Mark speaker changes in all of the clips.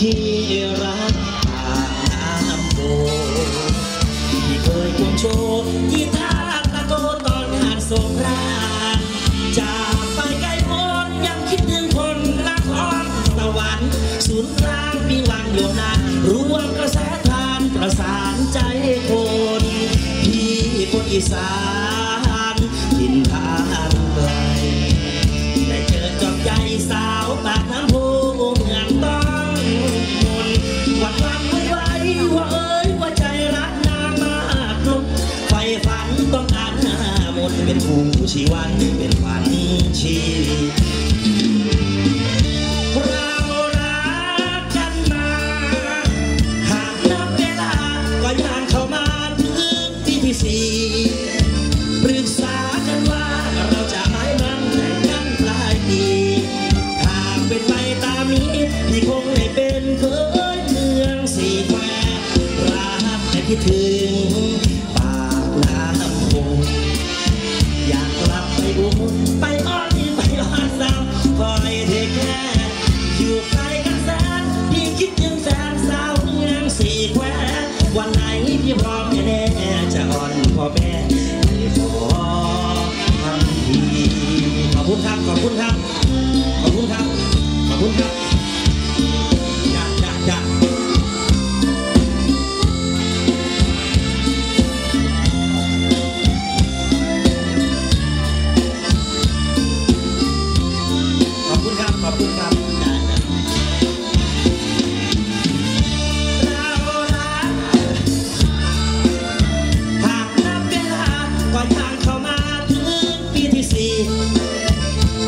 Speaker 1: ที่รักปากน้ำโพที่เคยควงโชว์กีตาร์ตะโกนตอนงานสงกรานต์จากไปไกลโพ้นยังคิดถึงคนนครตะวันศูนย์กลางปีวังโยนานรวมกระแสทานประสานใจคนพี่คนอีสาน มนเป็นผู้ชีวันเป็นฝันชีวิตเรารักกันมา หากนับเวลาก็ย่างเข้ามาถึงปีที่สี่ปรึกษากันว่าเราจะหมายมันแต่งกันปลายปีหากเป็นไปตามนี้พี่คงได้เป็นเคยเมืองสี่แควรักแต่คิดถึง คอยเทแค่อยู่ไกลกันแสนยิ่งคิดยิ่งแสนสาวเมืองสี่แคววันไหนพี่พร้อมแน่จะอ่อนพ่อแม่ให้ขอทำทีขอบคุณครับ ขอบคุณครับ ขอบคุณครับ ขอบคุณครับ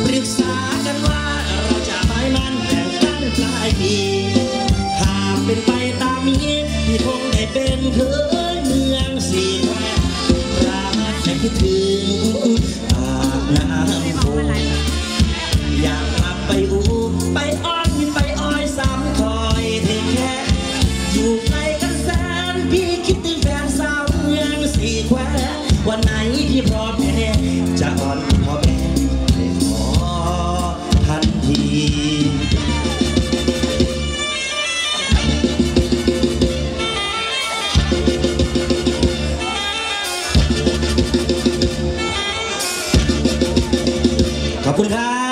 Speaker 1: ปรึกษากันว่าเราจะไปมันแต่งกันปลายปีหากเป็นไปตามนี้พี่คงได้เป็นเคยเมืองสี่แควรักและคิดถึงปากน้ำโพอยากกลับไปอูไปอ้อนไปอ้อยซ้ำคอยเทแค่อยู่ไกลกันแสนพี่คิดถึงแฟนสาวเมืองสี่แคววันไหนพี่พร้อมแน่จะกอด ขอบคุณครับ